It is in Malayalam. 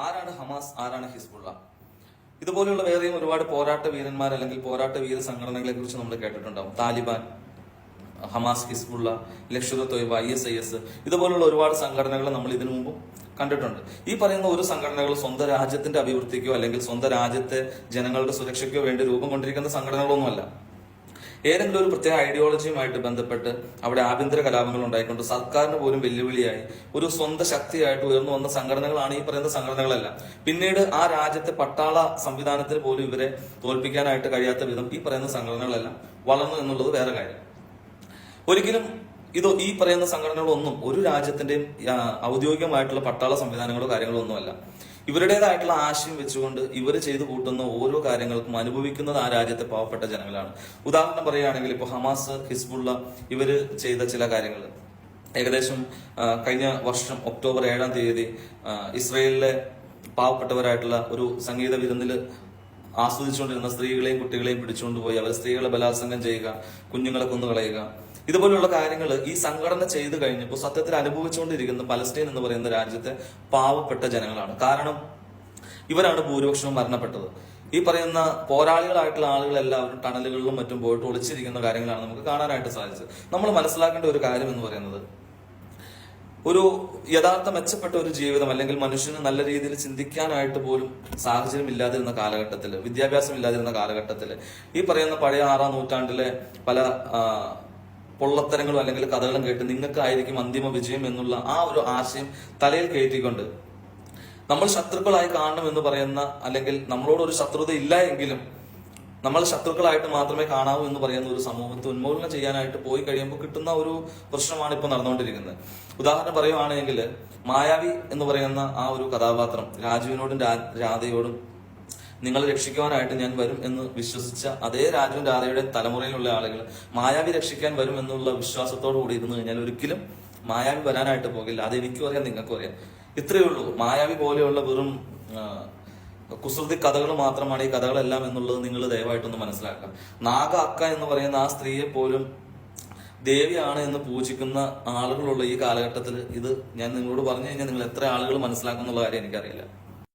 ആരാണ് ഹമാസ് ആരാണ് ഹിസ്ബുള്ള? ഇതുപോലെയുള്ള വേറെയും ഒരുപാട് പോരാട്ട വീരന്മാർ അല്ലെങ്കിൽ പോരാട്ട വീര സംഘടനകളെ കുറിച്ച് നമ്മൾ കേട്ടിട്ടുണ്ടാവും. Taliban Hamas Hezbollah Lashkar Taiba I S I S ഇതുപോലുള്ള ഒരുപാട് സംഘടനകൾ നമ്മൾ ഇതിനു മുമ്പും കണ്ടിട്ടുണ്ട്. ഈ പറയുന്ന ഒരു സംഘടനകൾ സ്വന്തം രാജ്യത്തിന്റെ അഭിവൃദ്ധിക്കോ അല്ലെങ്കിൽ സ്വന്തം രാജ്യത്തെ ജനങ്ങളുടെ സുരക്ഷയ്ക്കോ വേണ്ടി രൂപം കൊണ്ടിരിക്കുന്ന സംഘടനകളൊന്നുമല്ല. ഏതെങ്കിലും ഒരു പ്രത്യേക ഐഡിയോളജിയുമായിട്ട് ബന്ധപ്പെട്ട് അവിടെ ആഭ്യന്തര കലാപങ്ങൾ ഉണ്ടായിക്കൊണ്ട് സർക്കാരിന് പോലും വെല്ലുവിളിയായി. ഒരു സ്വന്തം ശക്തിയായിട്ട് ഉയർന്നു വന്ന സംഘടനകളാണ് ഈ പറയുന്ന സംഘടനകളല്ല. പിന്നീട് ആ രാജ്യത്തെ പട്ടാള സംവിധാനത്തിന് പോലും ഇവരെ തോൽപ്പിക്കാനായിട്ട് കഴിയാത്ത വിധം ഈ പറയുന്ന സംഘടനകളെല്ലാം വളർന്നു എന്നുള്ളത് വേറെ കാര്യം. ഒരിക്കലും ഇത് ഈ പറയുന്ന സംഘടനകളൊന്നും ഒരു രാജ്യത്തിന്റെയും ഔദ്യോഗികമായിട്ടുള്ള പട്ടാള സംവിധാനങ്ങളോ കാര്യങ്ങളോ ഒന്നുമല്ല. ഇവരുടേതായിട്ടുള്ള ആശയം വെച്ചുകൊണ്ട് ഇവർ ചെയ്തു കൂട്ടുന്ന ഓരോ കാര്യങ്ങൾക്കും അനുഭവിക്കുന്നത് ആ രാജ്യത്തെ പാവപ്പെട്ട ജനങ്ങളാണ്. ഉദാഹരണം പറയുകയാണെങ്കിൽ ഇപ്പോൾ ഹമാസ് ഹിസ്ബുള്ള ഇവർ ചെയ്ത ചില കാര്യങ്ങൾ. ഏകദേശം കഴിഞ്ഞ വർഷം ഒക്ടോബർ ഏഴാം തീയതി ഇസ്രയേലിലെ പാവപ്പെട്ടവരായിട്ടുള്ള ഒരു സംഗീത വിരുന്നിൽ ആസ്വദിച്ചുകൊണ്ടിരുന്ന സ്ത്രീകളെയും കുട്ടികളെയും പിടിച്ചുകൊണ്ടുപോയി അവർ സ്ത്രീകളെ ബലാത്സംഗം ചെയ്യുക കുഞ്ഞുങ്ങളെ കൊന്നുകളയുക. ഇതുപോലുള്ള കാര്യങ്ങൾ ഈ സംഘടന ചെയ്തു കഴിഞ്ഞപ്പോൾ സത്യത്തിൽ അനുഭവിച്ചുകൊണ്ടിരിക്കുന്ന പലസ്തീൻ എന്ന് പറയുന്ന രാജ്യത്തെ പാവപ്പെട്ട ജനങ്ങളാണ്. കാരണം ഇവരാണ് ഭൂരിപക്ഷവും മരണപ്പെട്ടത്. ഈ പറയുന്ന പോരാളികളായിട്ടുള്ള ആളുകളെല്ലാവരും ടണലുകളിലും മറ്റും പോയിട്ട് ഒളിച്ചിരിക്കുന്ന കാര്യങ്ങളാണ് നമുക്ക് കാണാനായിട്ട് സാധിച്ചത്. നമ്മൾ മനസ്സിലാക്കേണ്ട ഒരു കാര്യം എന്ന് പറയുന്നത് ഒരു യഥാർത്ഥ മെച്ചപ്പെട്ട ഒരു ജീവിതം അല്ലെങ്കിൽ മനുഷ്യന് നല്ല രീതിയിൽ ചിന്തിക്കാനായിട്ട് പോലും സാഹചര്യം ഇല്ലാതിരുന്ന കാലഘട്ടത്തിൽ വിദ്യാഭ്യാസം ഇല്ലാതിരുന്ന കാലഘട്ടത്തിൽ ഈ പറയുന്ന പഴയ ആറാം നൂറ്റാണ്ടിലെ പല പൊള്ളത്തരങ്ങളും അല്ലെങ്കിൽ കഥകളും കേട്ട് നിങ്ങൾക്കായിരിക്കും അന്തിമ വിജയം എന്നുള്ള ആ ഒരു ആശയം തലയിൽ കയറ്റിക്കൊണ്ട് നമ്മൾ ശത്രുക്കളായി കാണണം എന്ന് പറയുന്ന അല്ലെങ്കിൽ നമ്മളോട് ഒരു ശത്രുത ഇല്ല എങ്കിലും നമ്മൾ ശത്രുക്കളായിട്ട് മാത്രമേ കാണാവൂ എന്ന് പറയുന്ന ഒരു സമൂഹത്തെ ഉന്മൂലനം ചെയ്യാനായിട്ട് പോയി കഴിയുമ്പോൾ കിട്ടുന്ന ഒരു പ്രശ്നമാണ് ഇപ്പോൾ നടന്നുകൊണ്ടിരിക്കുന്നത്. ഉദാഹരണം പറയുവാണെങ്കിൽ മായാവി എന്ന് പറയുന്ന ആ ഒരു കഥാപാത്രം രാജുവിനോടും രാധയോടും നിങ്ങളെ രക്ഷിക്കുവാനായിട്ട് ഞാൻ വരും എന്ന് വിശ്വസിച്ച അതേ രാജുവും രാധയുടെ തലമുറയിലുള്ള ആളുകൾ മായാവി രക്ഷിക്കാൻ വരും എന്നുള്ള വിശ്വാസത്തോടു കൂടി ഇരുന്ന് കഴിഞ്ഞാൽ ഒരിക്കലും മായാവി വരാനായിട്ട് പോകില്ല. അത് എനിക്കും അറിയാം നിങ്ങൾക്കും അറിയാം. ഇത്രയേ ഉള്ളൂ. മായാവി പോലെയുള്ള വെറും കുസൃതി കഥകൾ മാത്രമാണ് ഈ കഥകളെല്ലാം എന്നുള്ളത് നിങ്ങൾ ദയവായിട്ടൊന്ന് മനസ്സിലാക്കുക. നാഗ അക്ക എന്ന് പറയുന്ന ആ സ്ത്രീയെ പോലും ദേവിയാണ് എന്ന് പൂജിക്കുന്ന ആളുകളുള്ള ഈ കാലഘട്ടത്തിൽ ഇത് ഞാൻ നിങ്ങളോട് പറഞ്ഞു കഴിഞ്ഞാൽ നിങ്ങൾ എത്ര ആളുകൾ മനസ്സിലാക്കുന്നുള്ള കാര്യം എനിക്കറിയില്ല.